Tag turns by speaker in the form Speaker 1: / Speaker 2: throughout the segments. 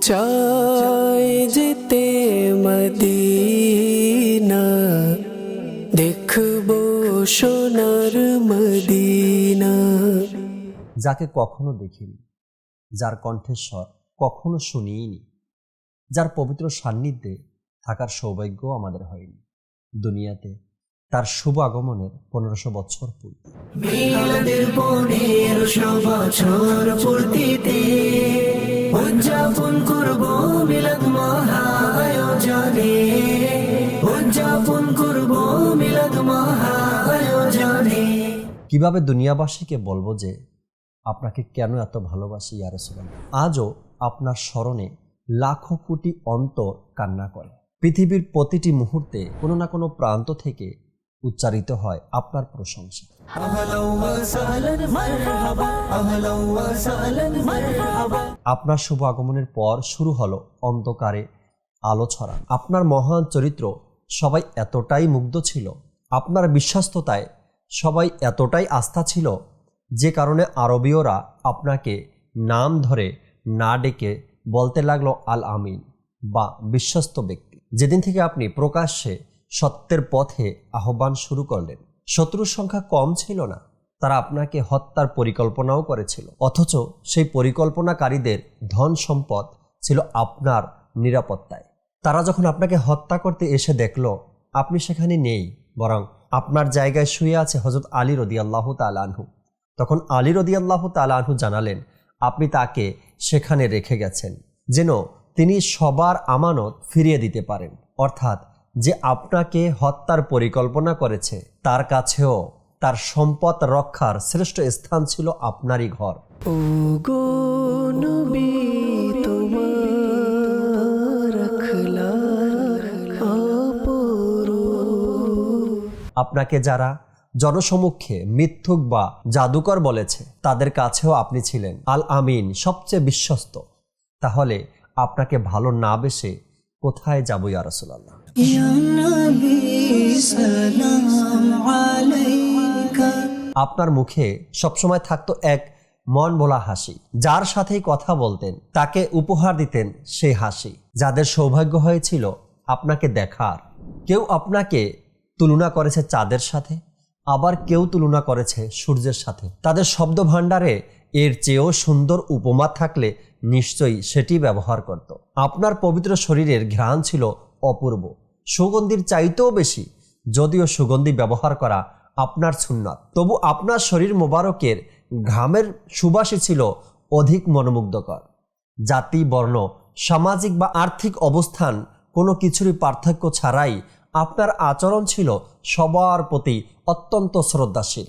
Speaker 1: চায় যেতে মদিনা। দেখব সোনার মদিনা।
Speaker 2: যাকে কখনো দেখিনি যার কণ্ঠস্বর কখনো শুনিনি যার পবিত্র সান্নিধ্যে থাকার সৌভাগ্য আমাদের হয়নি। দুনিয়াতে তার শুভ আগমনের পনেরোশো বছর পূর্বে
Speaker 1: উদযাপন করব মিলাদ মহা আয়োজনে উদযাপন করব মিলাদ মহা আয়োজনে
Speaker 2: কীভাবে দুনিয়াবাসীকে বলব যে আপনাকে কেন এত ভালোবাসি ইয়া রাসূলুল্লাহ? আজও আপনার স্মরণে লাখো কোটি অন্তর কান্না করে। পৃথিবীর প্রতিটি মুহূর্তে কোনো না কোনো প্রান্ত থেকে উচ্চারিত হয় আপনার প্রশংসা। আপনার শুভ আগমনের পর শুরু হলো অন্ধকারে আলো ছড়া। আপনার মহান চরিত্র সবাই এতটাই মুগ্ধ ছিল, আপনার বিশ্বস্ততায় সবাই এতটাই আস্থা ছিল, যে কারণে আরবীয়রা আপনাকে নাম ধরে না ডেকে বলতে লাগল আল আমিন বা বিশ্বস্ত ব্যক্তি। যেদিন থেকে আপনি প্রকাশ্যে সত্যের পথে আহ্বান শুরু করলেন। শত্রুর সংখ্যা কম ছিল না। তারা আপনাকে হত্যার পরিকল্পনাও করেছিল। অথচ সেই পরিকল্পনাকারীদের ধন সম্পদ ছিল আপনার নিরাপত্তায়। তারা যখন আপনাকে হত্যা করতে এসে দেখল, আপনি সেখানে নেই, বরং আপনার জায়গায় শুয়ে আছে হজরত আলী রদি আল্লাহ তালানহু তখন আলী রদি আল্লাহ তালানহু জানালেন, আপনি তাকে সেখানে রেখে গেছেন, যেন তিনি সবার আমানত ফিরিয়ে দিতে পারেন। অর্থাৎ যে আপনাকে হত্যার পরিকল্পনা করেছে তার কাছেও তার সম্পদ রক্ষার শ্রেষ্ঠ স্থান ছিল আপনারই ঘর।
Speaker 1: ও গো নবী।
Speaker 2: আপনাকে যারা জনসমক্ষে মিথ্যুক বা জাদুকর বলেছে তাদের কাছেও আপনি ছিলেন। আল আমিন সবচেয়ে বিশ্বস্ত। তাহলে আপনাকে ভালো না বেসে কোথায় যাব ইয়া রাসূলুল্লাহ? আপনার মুখে সবসময় থাকতো এক মন বলা হাসি। যার সাথেই কথা বলতেন তাকে উপহার দিতেন সেই হাসি। যাদের সৌভাগ্য হয়েছিল আপনাকে দেখার। কেউ আপনাকে তুলনা করেছে চাঁদের সাথে? আবার কেউ তুলনা করেছে সূর্যের সাথে। তাদের শব্দ ভাণ্ডারে এর চেয়েও সুন্দর উপমা থাকলে নিশ্চয়ই সেটি ব্যবহার করত। আপনার পবিত্র শরীরের ঘ্রাণ ছিল অপূর্ব। সুগন্ধির চাইতেও বেশি, যদিও সুগন্ধি ব্যবহার করা আপনার সুন্নাত। তবু আপনার শরীর মোবারকের ঘামের সুবাসী ছিল অধিক মনোমুগ্ধকর। জাতি, বর্ণ, সামাজিক বা আর্থিক অবস্থান কোনো কিছুরই পার্থক্য ছাড়াই আপনার আচরণ ছিল সবার প্রতি অত্যন্ত শ্রদ্ধাশীল।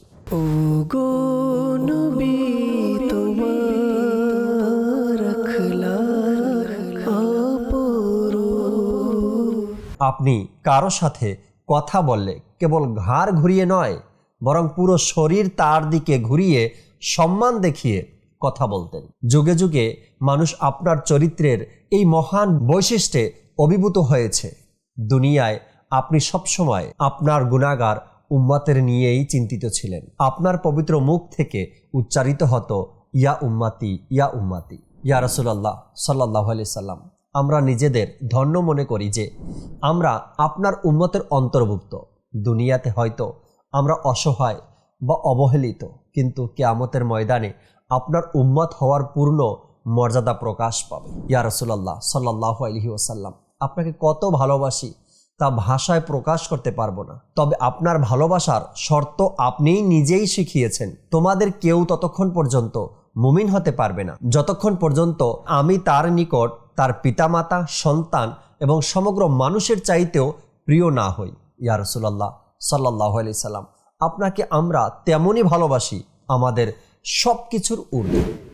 Speaker 2: আপনি কারও সাথে কথা বললে কেবল ঘাড় ঘুরিয়ে নয় বরং পুরো শরীর তার দিকে ঘুরিয়ে সম্মান দেখিয়ে কথা বলতেন যুগে যুগে মানুষ আপনার চরিত্রের এই মহান বৈশিষ্ট্যে অভিভূত হয়েছে দুনিয়ায় আপনি সবসময় আপনার গুণাগার উম্মাতের নিয়েই চিন্তিত ছিলেন। আপনার পবিত্র মুখ থেকে উচ্চারিত হতো, ইয়া উম্মাতি ইয়া উম্মাতি, ইয়া রসুল্লাহ সাল্লাহ আলি সাল্লাম। আমরা নিজেদের ধন্য মনে করি যে, আমরা আপনার উম্মতের অন্তর্ভুক্ত। দুনিয়াতে হয়তো আমরা অসহায় বা অবহেলিত, কিন্তু কেয়ামতের ময়দানে আপনার উম্মত হওয়ার পূর্ণ মর্যাদা প্রকাশ পাবে। ইয়া রসুল্লাহ সাল্লাহ আলহি ওসাল্লাম আপনাকে কত ভালোবাসি তা ভাষায় প্রকাশ করতে পারব না। তবে আপনার ভালোবাসার শর্ত আপনিই নিজেই শিখিয়েছেন। তোমাদের কেউ ততক্ষণ পর্যন্ত মুমিন হতে পারবে না। যতক্ষণ পর্যন্ত আমি তার নিকট তার পিতামাতা, সন্তান এবং সমগ্র মানুষের চাইতেও প্রিয় না হই। ইয়া রসুল্লাহ সাল্লাহ আলি সাল্লাম, আপনাকে আমরা তেমনই ভালোবাসি আমাদের সব কিছুর ঊর্ধ্বে।